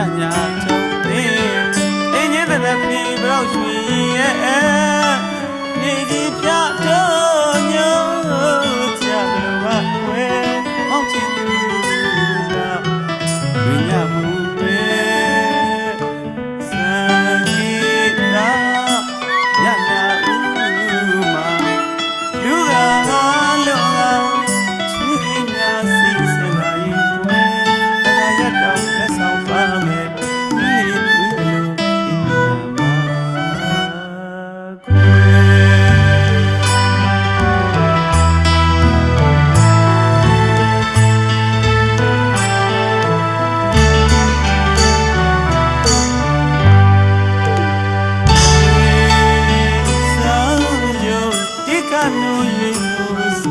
ညညချုံသေးအင်းကြီးတဲ့ပြီဘရောက်ရွှေရဲ့နေကြီးပြတော့ညို့ကြလို့ပါခွဲမောက်ချင်သူကဝိညာဉ်မှုပဲစံကိတာညညဦးမှာလူကလောကချွေးများစီစင်လာရင်ွယ်တရားရတော့လက်ဆောင်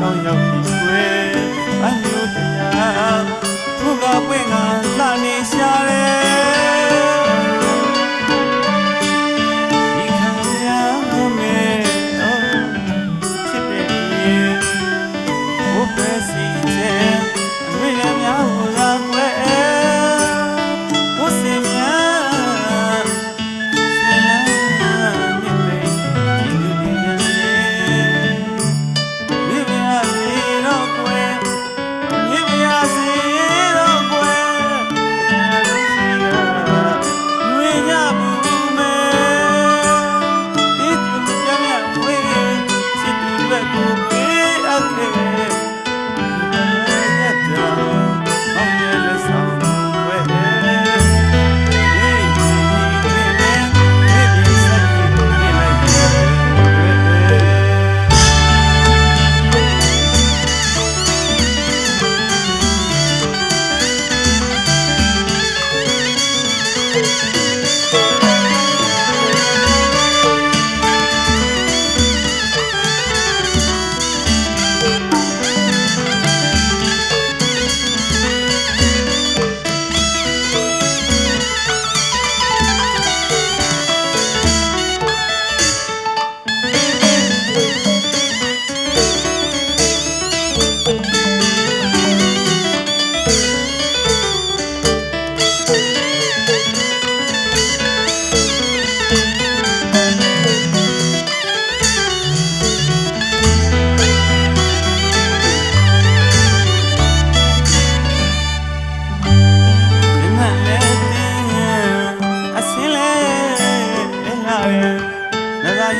ကိုဆော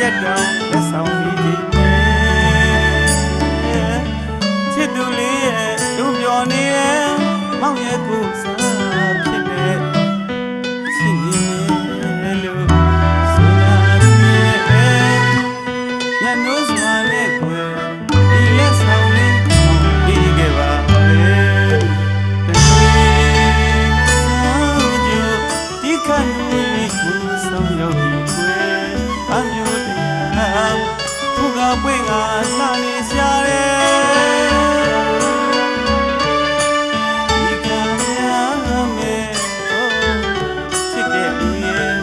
ရက်တောင်လက်ဆောင်ပြီးချိန်နဲ့ချစ်သူလေးရဲ့ဒုံပြောနေရဲ့မောင်ရဲ့ကိုစား ခုကပွင့်ကစနေရှာတယ်ဒီကံများမဲစစ်တဲ့လူရဲ့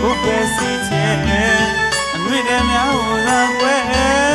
ဘုရားစီခြင်းအမြင့်တဲ့များဟောသာွယ်